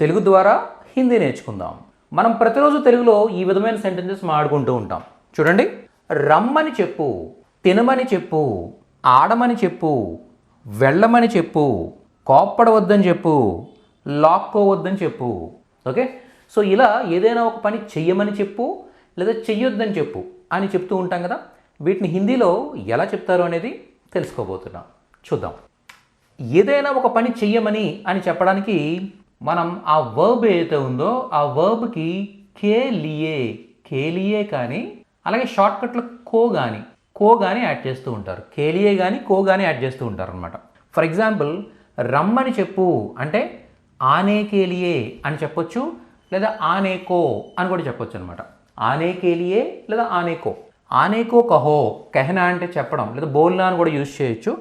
తెలుగు ద్వారా హిందీ నేర్చుకుందాం. మనం ప్రతిరోజు తెలుగులో ఈ విధమైన సెంటెన్సెస్ మాడుకుంటూ ఉంటాం. చూడండి. రమ్మని చెప్పు తినమని చెప్పు ఆడమని చెప్పు వెళ్ళమని చెప్పు కోప్పడవద్దని చెప్పు లాక్కోవద్దని చెప్పు. ఓకే? సో ఇలా ఏదైనా ఒక పని చెయ్యమని చెప్పు లేదా చెయ్యొద్దని చెప్పు అని చెప్తూ ఉంటాం కదా. వీటిని హిందీలో ఎలా చెప్తారు అనేది తెలుసుకోబోతున్నాం. చూద్దాం. ఏదైనా ఒక పని చెయ్యమని అని చెప్పడానికి మనం ఆ వర్బ్ ఏదైతే ఉందో ఆ వర్బ్కి కే లియే కే లియే కానీ అలాగే షార్ట్కట్లో కో కానీ కో కానీ యాడ్ చేస్తూ ఉంటారు. కేలియే కానీ కో కానీ యాడ్ చేస్తూ ఉంటారు అనమాట ఫర్ ఎగ్జాంపుల్ రమ్మని చెప్పు అంటే ఆనే కేలియే అని చెప్పొచ్చు లేదా ఆనేకో అని కూడా చెప్పొచ్చు అనమాట ఆనే కేలియే లేదా ఆనేకో ఆనేకో కహో కహనా అంటే చెప్పడం లేదా బోల్నా అని కూడా యూజ్ చేయొచ్చు.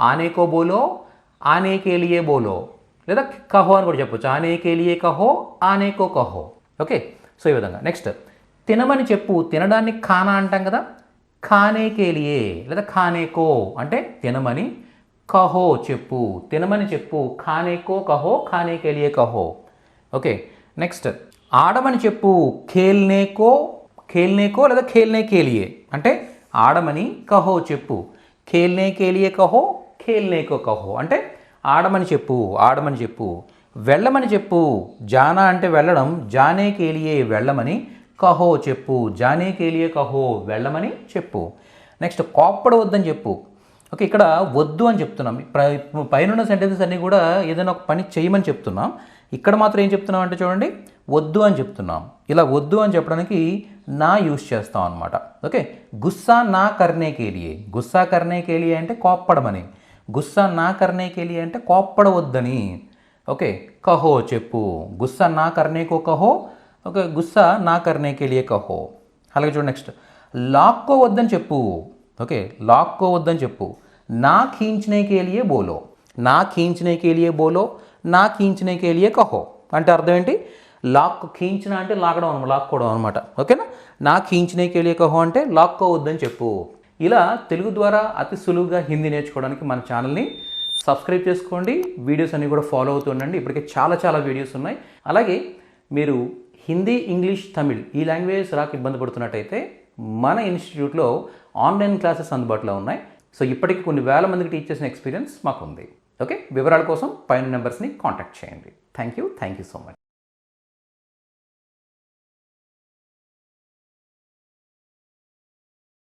ఆనేకో బోలో ఆనే కేలియే బోలో. లేదా కహో అని కూడా చెప్పొచ్చు. ఆనేకేలియే కహో ఆనేకో కహో. ఓకే? సో ఈ విధంగా. నెక్స్ట్ తినమని చెప్పు తినడాన్ని ఖానా అంటాం కదా? ఖానే కేలియే లేదా ఖానేకో. అంటే తినమని కహో చెప్పు. తినమని చెప్పు ఖానేకో కహో ఖానేకేలియే కహో. ఓకే? నెక్స్ట్ ఆడమని చెప్పు ఖేల్నేకో ఖేల్నేకో లేదా ఖేల్నేకేలియే అంటే ఆడమని కహో చెప్పు. ఖేల్నేకేలియే కహో ఖేల్నేకో కహో. అంటే ఆడమని చెప్పు ఆడమని చెప్పు. వెళ్ళమని చెప్పు. జానా అంటే వెళ్ళడం జానే కేలియే వెళ్ళమని కహో చెప్పు. జానే కేలియే కహో వెళ్ళమని చెప్పు. నెక్స్ట్ కోప్పడవద్దని చెప్పు. ఓకే ఇక్కడ వద్దు అని చెప్తున్నాం. ప్ర- పైన సెంటెన్సెస్ అన్నీ కూడా ఏదైనా ఒక పని చేయమని చెప్తున్నాం. ఇక్కడ మాత్రం ఏం చెప్తున్నాం అంటే చూడండి వద్దు అని చెప్తున్నాం. ఇలా వద్దు అని చెప్పడానికి నా యూస్ చేస్తాం అనమాట ఓకే గుస్సా నా కర్నే కేలియే. గుస్సా కర్నే కేలియే అంటే కోప్పడమని. గుస్సా నా కర్నే అంటే కోప్పడవద్దని. ఓకే కహో చెప్పు. గుస్సా నా కర్నేకో కహో ఓకే గుస్సా నా కర్ణేకేలియే కహో. అలాగే చూడు నెక్స్ట్. లాక్కోవద్దని చెప్పు. ఓకే లాక్కోవద్దని చెప్పు. నా ఖీంచనేకెలియే బోలో. నా ఖీంచనేకెలియే బోలో నా ఖీంచనేకెలియే కహో. అంటే అర్థం ఏంటి? లాక్ ఖీంచిన అంటే లాగడం అనమాట లాక్కోవడం అనమాట ఓకేనా? నా ఖీంచనేకెలియే కహో అంటే లాక్కోవద్దని చెప్పు. ఇలా తెలుగు ద్వారా అతి సులువుగా హిందీ నేర్చుకోవడానికి మన ఛానల్ని సబ్స్క్రైబ్ చేసుకోండి. వీడియోస్ అన్నీ కూడా ఫాలో అవుతూ ఉండండి. ఇప్పటికే చాలా చాలా వీడియోస్ ఉన్నాయి. అలాగే మీరు హిందీ ఇంగ్లీష్ తమిళ్ ఈ లాంగ్వేజెస్ రాక ఇబ్బంది పడుతున్నట్టయితే మన ఇన్స్టిట్యూట్లో ఆన్లైన్ క్లాసెస్ అందుబాటులో ఉన్నాయి. సో ఇప్పటికి కొన్ని వేల మందికి టీచ్ చేసిన ఎక్స్పీరియన్స్ మాకు ఉంది ఓకే? వివరాల కోసం పైన నెంబర్స్ని కాంటాక్ట్ చేయండి. Thank you. Thank you so much.